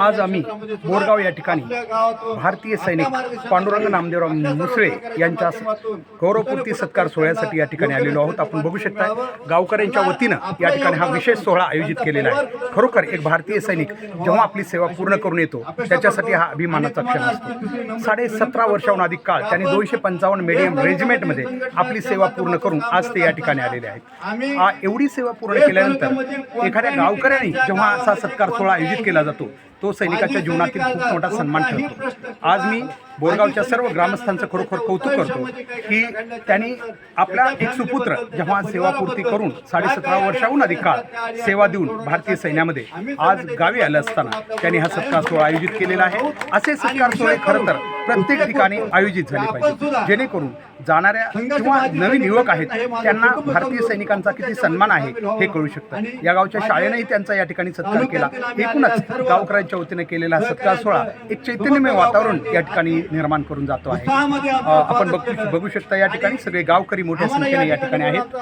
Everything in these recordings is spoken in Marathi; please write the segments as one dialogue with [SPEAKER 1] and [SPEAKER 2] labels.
[SPEAKER 1] आज आम्ही बोरगाव या ठिकाणी भारतीय सैनिक पांडुरंग नामदेवराव मुसळे यांच्या गौरवपूर्ती सत्कार सोहळ्यासाठी या ठिकाणी आलेलो आहोत. आपण बघू शकता गावकऱ्यांच्या वतीनं या ठिकाणी हा विशेष सोहळा आयोजित केलेला आहे. खरोखर एक भारतीय सैनिक जेव्हा आपली सेवा पूर्ण करून येतो त्याच्यासाठी हा अभिमानाचा क्षण असतो. साडे सतरा वर्षाहून अधिक काळ त्यांनी दोनशे पंचावन्न मीडियम रेजिमेंटमध्ये आपली सेवा पूर्ण करून आज ते या ठिकाणी आलेले आहेत. एवढी सेवा पूर्ण केल्यानंतर एखाद्या गावकऱ्यांनी जेव्हा असा सत्कार सोहळा आयोजित केला जातो. तो सैनिकाच्या जीवनातील खूप मोठा सन्मान ठरतो. आज मी बोरगावच्या सर्व ग्रामस्थांचं खरोखर कौतुक करतो की त्यांनी आपला एक सुपुत्र जेव्हा सेवापूर्ती करून साडेसतरा वर्षाहून अधिक काळ सेवा देऊन भारतीय सैन्यामध्ये आज गावी आलं असताना त्यांनी हा सत्कार सोहळा आयोजित केलेला आहे. असे सत्कार सोहळे खरं तर प्रत्येक ठिकाणी आयोजित झाले पाहिजे. जेणेकरून जाणाऱ्या किंवा नवीन युवक आहेत त्यांना भारतीय सैनिकांचा किती सन्मान आहे हे कळू शकतं. या गावच्या शाळेनेही त्यांचा या ठिकाणी सत्कार केला. एकूणच गावकऱ्यांच्या वतीने केलेला सत्कार सोहळा एक चैतन्यमय वातावरण या ठिकाणी निर्माण करून जातो आहे. आपण बघू. बघू शकता या ठिकाणी सगळे गावकरी मोठ्या संख्येने या ठिकाणी आहेत.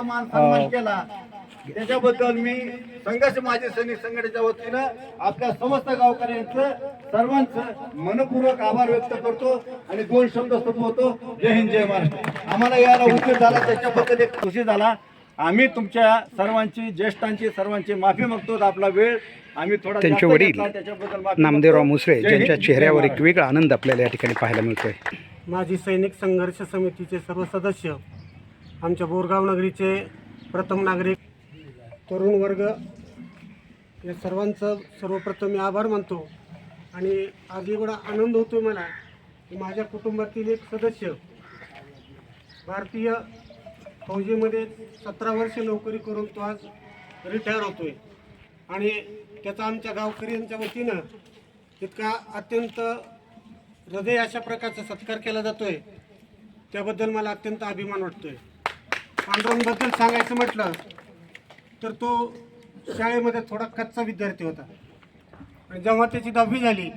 [SPEAKER 2] त्याच्याबद्दल मी संघर्ष माझे सैनिक संघटनेच्या वतीनं आपल्या समस्त गावकऱ्यांचं सर्वांचं मनपूर्वक आभार व्यक्त करतो आणि दोन शब्द संपवतो जय हिंद जय महाराष्ट्र आम्हाला याला उशीर झाला त्याच्याबद्दल एक खुशी झाला आम्ही तुमच्या सर्वांची ज्येष्ठांची सर्वांची माफी मागतो आपला वेळ आम्ही थोडा
[SPEAKER 1] त्यांचे
[SPEAKER 2] जास्त
[SPEAKER 1] वडील
[SPEAKER 2] घेतला, त्याच्याबद्दल माफी
[SPEAKER 1] नामदेवराव. मुसळे ज्यांच्या
[SPEAKER 2] जय
[SPEAKER 1] चेहऱ्यावर एक. वेगळा आनंद आपल्याला या ठिकाणी पाहायला मिळतोय
[SPEAKER 3] माजी सैनिक संघर्ष समितीचे सर्व सदस्य आमच्या बोरगाव नगरीचे प्रथम नागरिक तरुण वर्ग या सर्वांचं सर्वप्रथम मी आभार मानतो. आणि आज एवढा आनंद होतो मला की माझ्या कुटुंबातील एक सदस्य भारतीय फौजेमध्ये सतरा वर्ष नोकरी करून तो आज रिटायर होतो आहे आणि त्याचा आमच्या गावकऱ्यांच्या वतीनं इतका अत्यंत हृदय अशा प्रकारचा सत्कार केला जातो आहे त्याबद्दल मला अत्यंत अभिमान वाटतो आहे पांडुरंगबद्दल सांगायचं म्हटलं तर तो शाळेमध्ये थोडा कच्चा विद्यार्थी होता. आणि जेव्हा त्याची दहावी झाली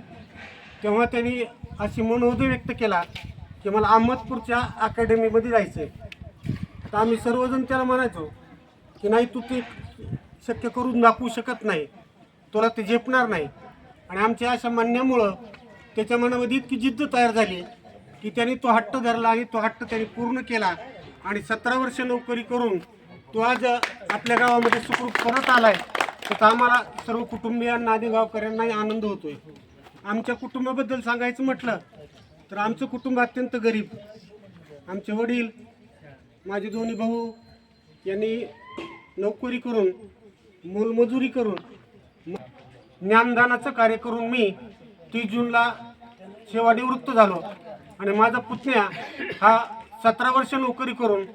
[SPEAKER 3] तेव्हा त्यांनी अशी मनोदय व्यक्त केला की मला अहमदपूरच्या अकॅडमीमध्ये जायचं आहे तर आम्ही सर्वजण त्याला म्हणायचो की नाही तू ते शक्य करून दाखवू शकत नाही. तुला ते झेपणार नाही. आणि आमच्या अशा म्हणण्यामुळं त्याच्या मनामध्ये इतकी जिद्द तयार झाली की त्यांनी तो हट्ट धरला आणि तो हट्ट त्यांनी पूर्ण केला. आणि सतरा वर्ष नोकरी करून तो आज आपल्या गावामध्ये सुखरूप परत आलाय तर आम्हाला सर्व कुटुंबियांना आदी गावकऱ्यांनाही आनंद होतोय. आमच्या कुटुंबाबद्दल सांगायचं म्हटलं तर आमचं कुटुंब अत्यंत गरीब. आमचे वडील माझे दोन्ही भाऊ यांनी नोकरी करून मोलमजुरी करून ज्ञानदानाचं कार्य करून मी तीस जूनला सेवानिवृत्त झालो. आणि माझा पुतण्या हा सतरा वर्ष नोकरी करून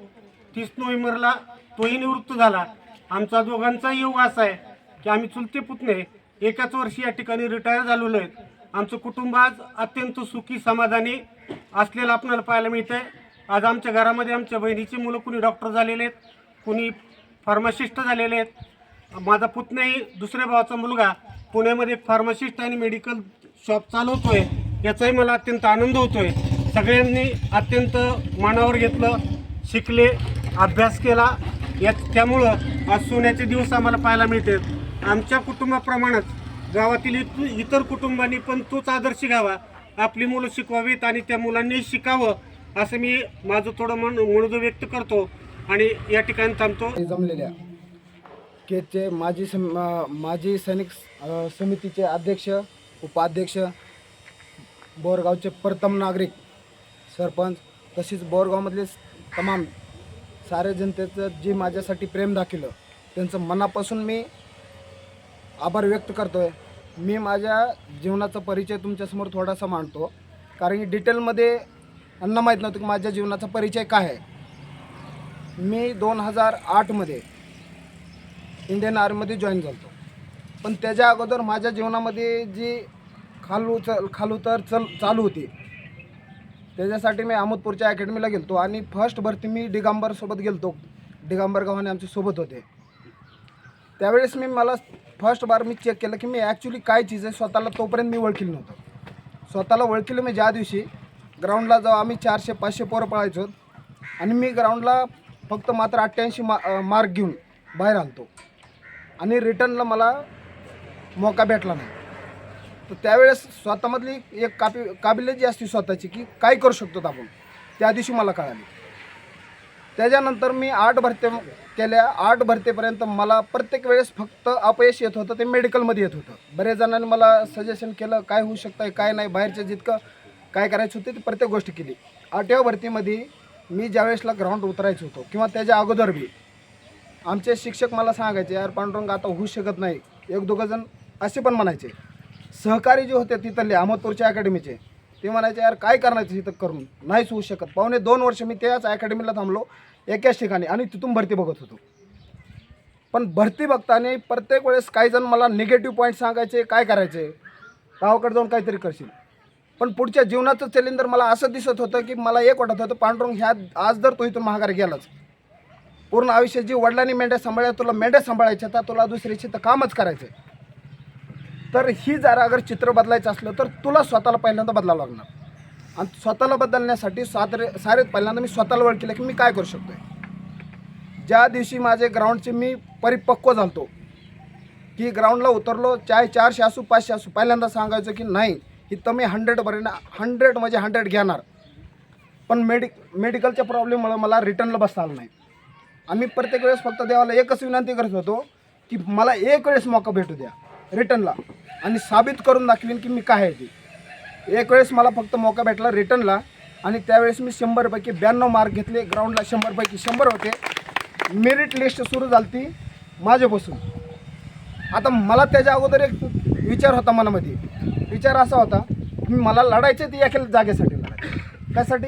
[SPEAKER 3] तीस नोव्हेंबरला तोही निवृत्त झाला. आमचा दोघांचा योग असा आहे की आम्ही चुलते पुतणे एकाच वर्षी या ठिकाणी रिटायर झालेलो आहेत. आमचं कुटुंब आज अत्यंत सुखी समाधानी असलेलं आपल्याला पाहायला मिळतं आहे आज आमच्या घरामध्ये आमच्या बहिणीची मुलं कुणी डॉक्टर झालेले आहेत कुणी फार्मासिस्ट झालेले आहेत. माझा पुतण्याही दुसऱ्या भावाचा मुलगा पुण्यामध्ये एक फार्मासिस्ट आणि मेडिकल शॉप चालवतो आहे याचाही मला अत्यंत आनंद होतो आहे सगळ्यांनी अत्यंत मनावर घेतलं शिकले अभ्यास केला. या त्यामुळं आज सोन्याचे दिवस आम्हाला पाहायला मिळते. आमच्या कुटुंबाप्रमाणेच गावातील इत- इतर कुटुंबांनी पण तोच आदर्श घ्यावा. आपली मुलं शिकवावीत आणि त्या मुलांनी शिकावं असं मी माझं थोडं मन मनोज व्यक्त करतो आणि या ठिकाणी थांबतो.
[SPEAKER 4] जमलेल्या केचे माजी सम माजी सैनिक समितीचे अध्यक्ष उपाध्यक्ष बोरगावचे प्रथम नागरिक सरपंच तसेच बोरगावमधले तमाम सारे जनतेचं जे माझ्यासाठी प्रेम दाखवलं त्यांचं मनापासून मी आभार व्यक्त करतो आहे मी माझ्या जीवनाचा परिचय तुमच्यासमोर थोडासा मांडतो. कारण की डिटेलमध्ये यांना माहीत नव्हतं की माझ्या जीवनाचा परिचय काय आहे. मी दोन हजार आठमध्ये इंडियन आर्मीमध्ये जॉईन झालो पण त्याच्या अगोदर माझ्या जीवनामध्ये जी खालू चल खालूतर चल चालू होती त्याच्यासाठी मी अहमदपूरच्या अकॅडमीला गेलतो आणि फर्स्ट भरती मी दिगंबरसोबत गेलतो. डिगांबर गावाने आमच्यासोबत होते. त्यावेळेस मी मला फर्स्ट बार मी चेक केलं की मी ॲक्च्युली काय चीज आहे स्वतःला तोपर्यंत मी ओळखीलं नव्हतं. स्वतःला ओळखीलं मी ज्या दिवशी ग्राउंडला जाऊ आम्ही चारशे पाचशे पोरं पळायचो आणि मी ग्राउंडला फक्त मात्र अठ्ठ्याऐंशी मा मार्क घेऊन बाहेर आलतो. आणि रिटर्नला मला मौका भेटला नाही. तर त्यावेळेस स्वतःमधली एक कापी काबिलियत जी असते स्वतःची की काय करू शकतो आपण? त्या दिवशी मला कळाली. त्याच्यानंतर मी आठ भरत्या केल्या आठ भरतेपर्यंत मला प्रत्येक वेळेस फक्त अपयश येत होतं ते मेडिकलमध्ये येत होतं. बरेच जणांनी मला सजेशन केलं काय होऊ शकतं काय नाही बाहेरचं जितकं काय करायचं होतं ते प्रत्येक गोष्ट केली. आठव्या भरतीमध्ये मी ज्यावेळेसला ग्राउंड उतरायचं होतो किंवा त्याच्या अगोदर बी आमचे शिक्षक मला सांगायचे यार पांडुरंग आता होऊ शकत नाही. एक दोघं जण असे पण म्हणायचे सहकारी जे होते तिथले अहमदपूरच्या अकॅडमीचे ते म्हणायचे यार काय करायचं इथं करून? नाहीच होऊ शकत. पावणे दोन वर्ष मी त्याच अकॅडमीला थांबलो एकाच ठिकाणी आणि तिथून भरती बघत होतो. पण भरती बघताना प्रत्येक वेळेस काही जण मला निगेटिव्ह पॉईंट सांगायचे काय करायचे? गावाकडे जाऊन काहीतरी करशील. पण पुढच्या जीवनाचं चॅलेंजर मला असं दिसत होतं की मला एक वाटत होतं पांडुरंग ह्या आज जर तो इथून महागारी गेलाच पूर्ण आयुष्य जी वडिलांनी मेंढ्या सांभाळल्या तुला मेंढ्या सांभाळायच्या तर तुला दुसऱ्याची तर कामच करायचं आहे तर ही जरा अगर चित्र बदलायचं असलं तर तुला स्वतःला पहिल्यांदा बदलावं लागणार. आणि स्वतःला बदलण्यासाठी सातरे सारे पहिल्यांदा मी स्वतःला वळ केलं की मी काय करू शकतो ज्या दिवशी माझे ग्राउंडचे मी परिपक्व झालतो की ग्राउंडला उतरलो चाहे चारशे असू पाचशे असू पहिल्यांदा सांगायचं की नाही इथं मी हंड्रेडपर्यंत हंड्रेड म्हणजे हंड्रेड घेणार. पण मेडि मेडिकलच्या प्रॉब्लेममुळे मला रिटर्नला बसता आलं नाही. आम्ही प्रत्येक वेळेस फक्त देवाला एकच विनंती करत होतो की मला एक वेळेस मौका भेटू द्या रिटर्नला आणि साबित करून दाखवीन की मी काय आहे ते. एक वेळेस मला फक्त मौका भेटला रिटर्नला आणि त्यावेळेस मी शंभरपैकी ब्याण्णव मार्क घेतले ग्राउंडला शंभरपैकी शंभर होते. मेरिट लिस्ट सुरू झाली ती माझ्यापासून. आता मला त्याच्या अगोदर एक विचार होता मनामध्ये. विचार असा होता की मला लढायचं ती एखाद्या जागेसाठी त्यासाठी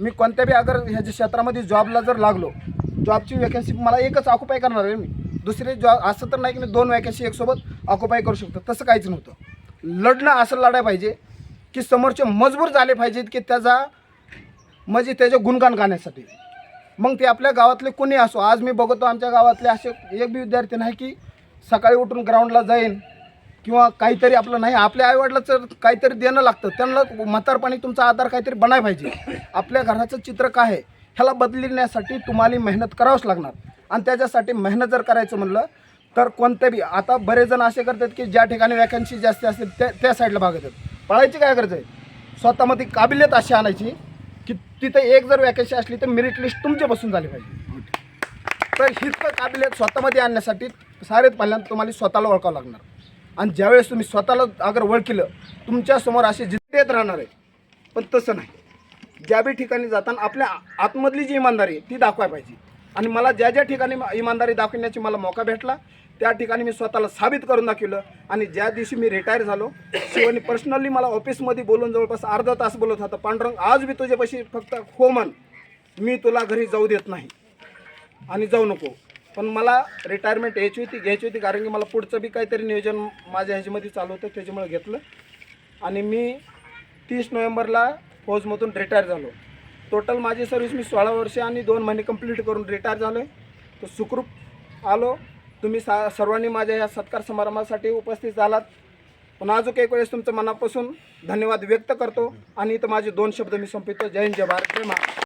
[SPEAKER 4] मी कोणत्या बी अगर ह्याच्या क्षेत्रामध्ये जॉबला जर लागलो जॉबची वॅकन्सी मला एकच ऑक्युपाय करणार आहे मी. दुसरे जॉब असं तर नाही की मी दोन वॅकन्सी एकसोबत ऑक्युपाय करू शकतो. तसं काहीच नव्हतं. लढणं असं लढाय पाहिजे की समोरचे मजबूर झाले पाहिजेत की त्याचा म्हणजे त्याचे गुणगान गाण्यासाठी. मग ते आपल्या गावातले कोणी असो आज मी बघतो आमच्या गावातले असे एक बी विद्यार्थी नाही की सकाळी उठून ग्राउंडला जाईन किंवा काहीतरी आपलं नाही आपल्या आईवडिलाचं काहीतरी देणं लागतं. त्यांना म्हातारपणी तुमचा आधार काहीतरी बनाय पाहिजे. आपल्या घराचं चित्र काय आहे? ह्याला बदलण्यासाठी तुम्हाला मेहनत करावंच लागणार. आणि त्याच्यासाठी मेहनत जर करायचं म्हणलं तर कोणते बी आता बरेच जण असे करतात की ज्या ठिकाणी वॅकन्सी जास्त असतील त्या त्या साईडला भागतात पळायची काय गरज आहे? स्वतःमध्ये काबिलियत अशी आणायची की तिथं एक जर वॅकन्सी असली तर मेरिट लिस्ट तुमच्यापासून झाली पाहिजे. तर हिचं काबिलियत स्वतःमध्ये आणण्यासाठी सारेच पहिल्यांदा तुम्हाला स्वतःला ओळखावं लागणार. आणि ज्यावेळेस तुम्ही स्वतःला अगर ओळखलं तुमच्यासमोर असे जिद्द येत राहणार आहे. पण तसं नाही. ज्या बी ठिकाणी जाताना आपल्या आतमधली जी इमानदारी आहे ती दाखवाय पाहिजे. आणि मला ज्या ज्या ठिकाणी इमानदारी दाखवण्याची मला मौका भेटला त्या ठिकाणी मी स्वतःला साबित करून दाखवलं. आणि ज्या दिवशी मी रिटायर झालो शिवानी पर्सनली मला ऑफिसमध्ये बोलून जवळपास अर्धा तास बोलत होता पांडुरंग आज मी तुझ्यापाशी फक्त हो म्हण. मी तुला घरी जाऊ देत नाही. आणि जाऊ नको. पण मला रिटायरमेंट यायची होती घ्यायची होती कारण की मला पुढचं बी काहीतरी नियोजन माझ्या ह्याच्यामध्ये चालू होतं त्याच्यामुळे घेतलं. आणि मी तीस नोव्हेंबरला फौजमधून रिटायर झालो. टोटल माझी सर्व्हिस मी सोळा वर्षे आणि दोन महिने कंप्लीट करून रिटायर झालो आहे तर सुखरूप आलो. तुम्ही सा सर्वांनी माझ्या या सत्कार समारंभासाठी उपस्थित झालात. पण अजून एक वेळेस तुमचं मनापासून धन्यवाद व्यक्त करतो. आणि इथं माझे दोन शब्द मी संपितो जय हिंद जय भारत जय महाराष्ट्र.